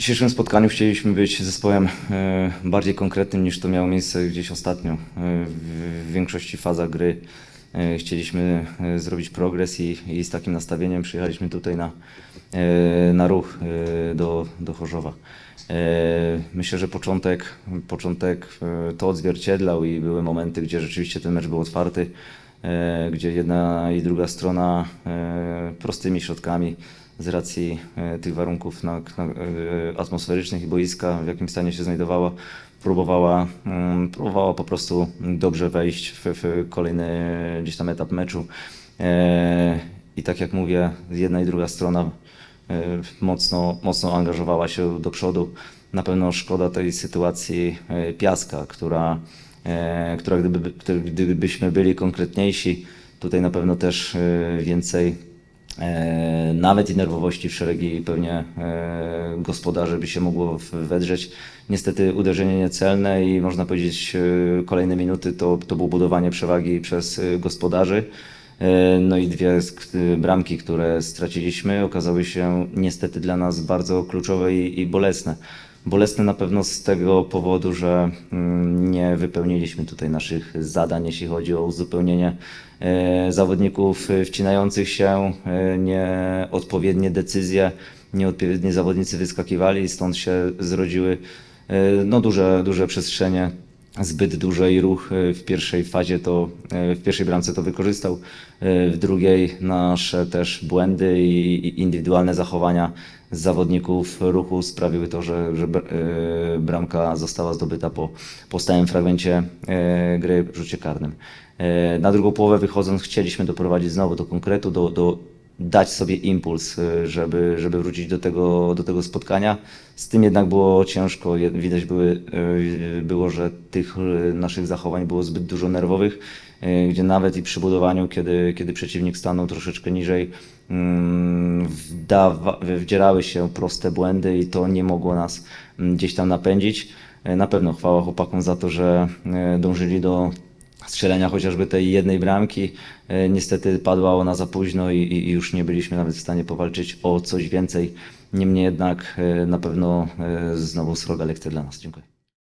dzisiejszym spotkaniu chcieliśmy być zespołem e, bardziej konkretnym niż to miało miejsce gdzieś ostatnio. E, W w większości fazach gry e, chcieliśmy zrobić progres i, i z takim nastawieniem przyjechaliśmy tutaj na, na ruch do, do Chorzowa. Myślę, że początek, początek to odzwierciedlał i były momenty, gdzie rzeczywiście ten mecz był otwarty, gdzie jedna i druga strona prostymi środkami z racji e, tych warunków na, na, e, atmosferycznych i boiska, w jakim stanie się znajdowała, próbowała, mm, próbowała po prostu dobrze wejść w, w kolejny gdzieś tam etap meczu. E, I tak jak mówię, jedna i druga strona mocno, mocno angażowała się do przodu. Na pewno szkoda tej sytuacji Piaska, która, która gdyby, gdybyśmy byli konkretniejsi, tutaj na pewno też więcej nawet i nerwowości w szeregi pewnie e, gospodarzy by się mogło wedrzeć. Niestety uderzenie niecelne i można powiedzieć e, kolejne minuty to, to było budowanie przewagi przez e, gospodarzy. E, No i dwie bramki, które straciliśmy, okazały się niestety dla nas bardzo kluczowe i, i bolesne. Bolesne na pewno z tego powodu, że mm, nie wypełniliśmy tutaj naszych zadań, jeśli chodzi o uzupełnienie e, zawodników e, wcinających się, e, nieodpowiednie decyzje, nieodpowiedni zawodnicy wyskakiwali, stąd się zrodziły no, duże, duże przestrzenie zbyt duże i ruch e, w pierwszej fazie to, e, w pierwszej bramce to wykorzystał, e, w drugiej nasze też błędy i indywidualne zachowania zawodników ruchu sprawiły to, że, że br- bramka została zdobyta po, po stałym fragmencie gry w rzucie karnym. Na drugą połowę wychodząc chcieliśmy doprowadzić znowu do konkretu, do, do dać sobie impuls, y, żeby, żeby wrócić do tego, do tego spotkania. Z tym jednak było ciężko. Widać były, y, było, że tych y, naszych zachowań było zbyt dużo nerwowych, gdzie nawet i przy budowaniu, kiedy, kiedy przeciwnik stanął troszeczkę niżej, mm, wdawa, wdzierały się proste błędy i to nie mogło nas mm, gdzieś tam napędzić. Na pewno chwała chłopakom za to, że dążyli do strzelenia chociażby tej jednej bramki. E, Niestety padła ona za późno i, i już nie byliśmy nawet w stanie powalczyć o coś więcej. Niemniej jednak e, na pewno e, znowu sroga lekcja dla nas. Dziękuję.